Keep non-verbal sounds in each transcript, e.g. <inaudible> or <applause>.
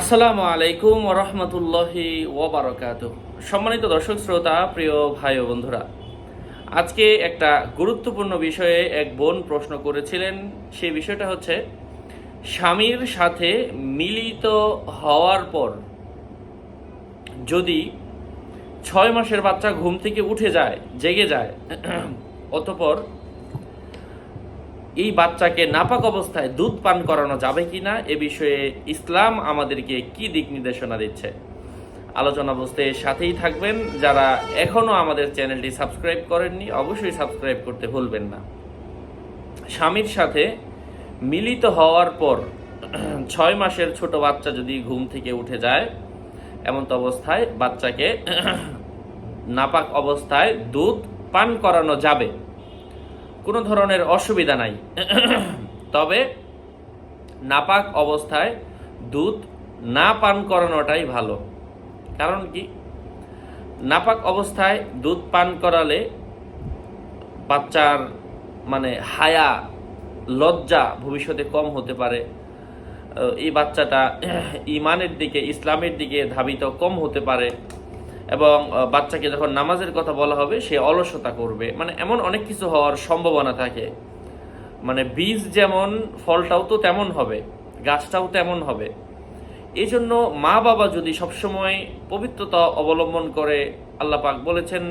আসসালামু আলাইকুম রহমতুল্লাহি ওবরাকাত সম্মানিত দর্শক, শ্রোতা, প্রিয় ভাই ও বন্ধুরা, আজকে একটা গুরুত্বপূর্ণ বিষয়ে এক বোন প্রশ্ন করেছিলেন। সেই বিষয়টা হচ্ছে, স্বামীর সাথে মিলিত হওয়ার পর যদি ছয় মাসের বাচ্চা ঘুম থেকে উঠে যায়, জেগে যায়, অতপর এই বাচ্চাকে নাপাক অবস্থায় দুধ পান করানো যাবে কিনা এ বিষয়ে ইসলাম আমাদেরকে কি দিক নির্দেশনা দিচ্ছে? আলোচনা বুঝতে সাথেই থাকবেন। যারা এখনও আমাদের চ্যানেলটি সাবস্ক্রাইব করেননি, অবশ্যই সাবস্ক্রাইব করতে ভুলবেন না। স্বামীর সাথে মিলিত হওয়ার পর <clears throat> ছয় মাসের ছোট বাচ্চা যদি ঘুম থেকে উঠে যায়, এমন অবস্থায় বাচ্চাকে <clears throat> নাপাক অবস্থায় দুধ পান করানো যাবে। কোনো ধরনের অসুবিধা নাই। তবে নাপাক অবস্থায় দুধ না পান করানোটাই ভালো। কারণ কি? নাপাক অবস্থায় দুধ পান করালে বাচ্চার মানে হায়া, লজ্জা ভবিষ্যতে কম হতে পারে। এই বাচ্চাটা ইমানের দিকে, ইসলামের দিকে ধাবিত কম হতে পারে। এবং বাচ্চাকে যখন নামাজের কথা বলা হবে, সে অলসতা করবে। মানে এমন অনেক কিছু হওয়ার সম্ভাবনা থাকে। মানে বীজ যেমন, ফলটাও তো তেমন হবে, গাছটাও তেমন হবে। এই জন্য মা বাবা যদি সবসময় পবিত্রতা অবলম্বন করে, আল্লাহ পাক বলেছেন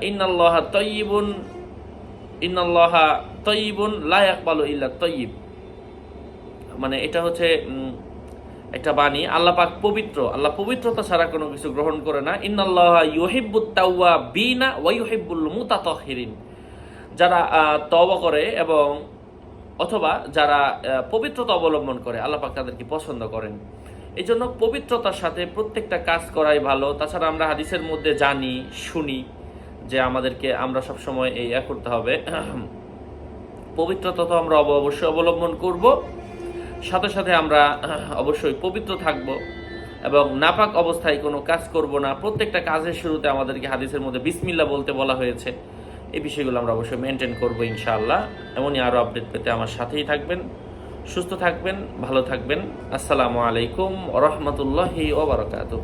ইন্নাল্লাহা তয়িবুন ইন্নাল্লাহা তয়িবুন লা ইয়াকবালু ইল্লা তয়িব। মানে এটা হচ্ছে একটা বাণী, আল্লাহ পাক পবিত্র, আল্লাহ পবিত্রতা ছাড়া কোনো কিছু গ্রহণ করে না। ইন্নাল্লাহ ইউহিব্বুত তাওয়া বিনা ওয়া ইউহিব্বুল মুতাতাহিরিন। যারা তওবা করে এবং, অথবা যারা পবিত্রতা অবলম্বন করে, আল্লাহ পাক তাদেরকে পছন্দ করেন? এই জন্য পবিত্রতার সাথে প্রত্যেকটা কাজ করাই ভালো। তাছাড়া আমরা হাদিসের মধ্যে জানি, শুনি যে আমাদেরকে আমরা সবসময় এই করতে হবে। <clears throat> পবিত্রতা তো আমরা অব- অবশ্যই অবলম্বন করব। সাথে সাথে আমরা অবশ্যই পবিত্র থাকব এবং নাপাক অবস্থায় কোনো কাজ করব না। প্রত্যেকটা কাজের শুরুতে আমাদেরকে হাদিসের মধ্যে বিসমিল্লা বলতে বলা হয়েছে। এই বিষয়গুলো আমরা অবশ্যই মেনটেন করব ইনশাআল্লাহ। এমনই আরও আপডেট পেতে আমার সাথেই থাকবেন। সুস্থ থাকবেন, ভালো থাকবেন। আসসালামু আলাইকুম রহমতুল্লাহি ওবরাকাতু